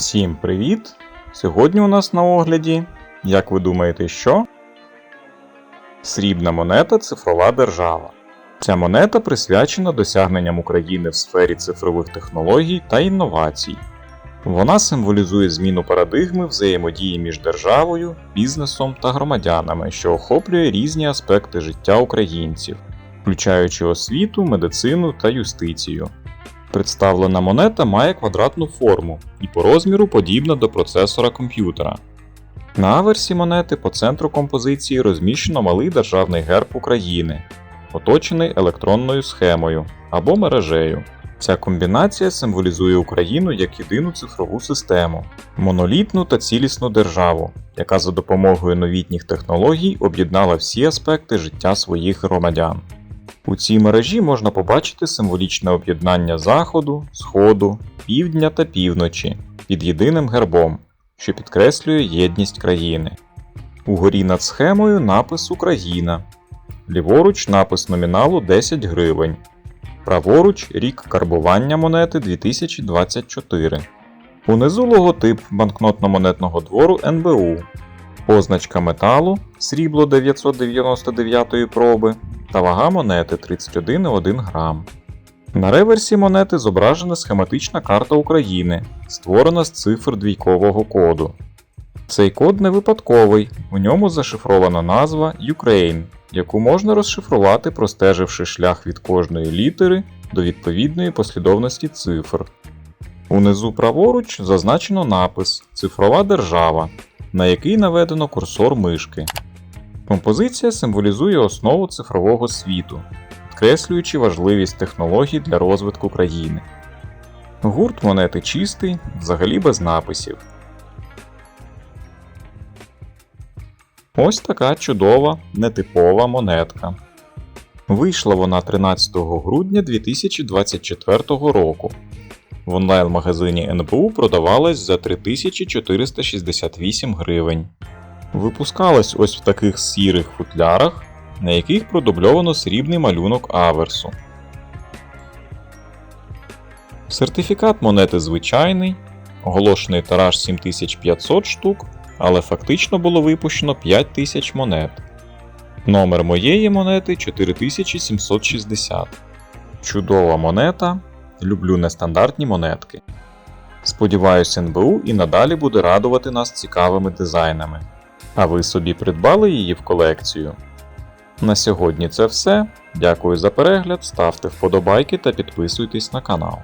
Всім привіт! Сьогодні у нас на огляді, як ви думаєте, що? Срібна монета Цифрова держава. Ця монета присвячена досягненням України в сфері цифрових технологій та інновацій. Вона символізує зміну парадигми взаємодії між державою, бізнесом та громадянами, що охоплює різні аспекти життя українців, включаючи освіту, медицину та юстицію. Представлена монета має квадратну форму і по розміру подібна до процесора комп'ютера. На аверсі монети по центру композиції розміщено малий державний герб України, оточений електронною схемою або мережею. Ця комбінація символізує Україну як єдину цифрову систему, монолітну та цілісну державу, яка за допомогою новітніх технологій об'єднала всі аспекти життя своїх громадян. У цій мережі можна побачити символічне об'єднання Заходу, Сходу, Півдня та Півночі під єдиним гербом, що підкреслює єдність країни. Угорі над схемою напис Україна. Ліворуч напис номіналу 10 гривень. Праворуч рік карбування монети 2024. Унизу логотип банкнотно-монетного двору НБУ. Позначка металу срібло 999 проби та вага монети 31,1 грам. На реверсі монети зображена схематична карта України, створена з цифр двійкового коду. Цей код не випадковий, у ньому зашифрована назва Ukraine, яку можна розшифрувати, простеживши шлях від кожної літери до відповідної послідовності цифр. Унизу праворуч зазначено напис Цифрова держава, на який наведено курсор мишки. Композиція символізує основу цифрового світу, підкреслюючи важливість технологій для розвитку країни. Гурт монети чистий, взагалі без написів. Ось така чудова, нетипова монетка. Вийшла вона 13 грудня 2024 року. В онлайн-магазині НБУ продавалась за 3468 гривень. Випускалась ось в таких сірих футлярах, на яких продубльовано срібний малюнок аверсу. Сертифікат монети звичайний, оголошений тираж 7500 штук, але фактично було випущено 5000 монет. Номер моєї монети 4760. Чудова монета. Люблю нестандартні монетки. Сподіваюсь, НБУ і надалі буде радувати нас цікавими дизайнами. А ви собі придбали її в колекцію? На сьогодні це все. Дякую за перегляд, ставте вподобайки та підписуйтесь на канал.